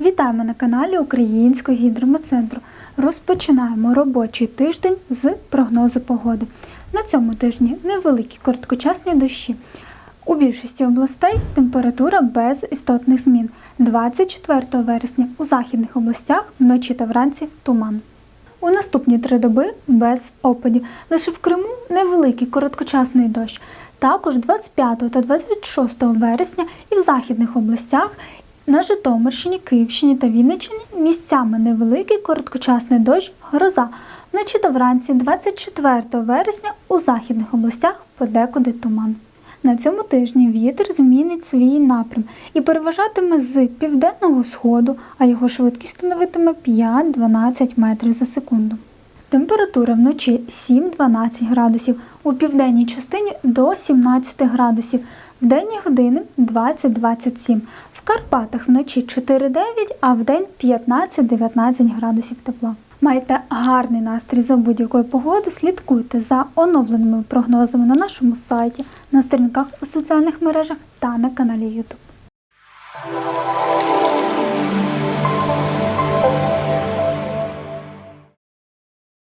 Вітаємо на каналі Українського гідрометцентру. Розпочинаємо робочий тиждень з прогнозу погоди. На цьому тижні невеликі короткочасні дощі. У більшості областей температура без істотних змін. 24 вересня у західних областях вночі та вранці туман. У наступні три доби без опадів. Лише в Криму невеликий короткочасний дощ. Також 25 та 26 вересня і в західних областях на Житомирщині, Київщині та Вінниччині місцями невеликий короткочасний дощ, гроза. Вночі та вранці 24 вересня у західних областях подекуди туман. На цьому тижні вітер змінить свій напрям і переважатиме з південного сходу, а його швидкість становитиме 5-12 метрів за секунду. Температура вночі 7-12 градусів, у південній частині до 17 градусів, в денні години 20-27. В Карпатах вночі 4-9, а в день 15-19 градусів тепла. Майте гарний настрій за будь-якої погоди. Слідкуйте за оновленими прогнозами на нашому сайті, на сторінках у соціальних мережах та на каналі YouTube.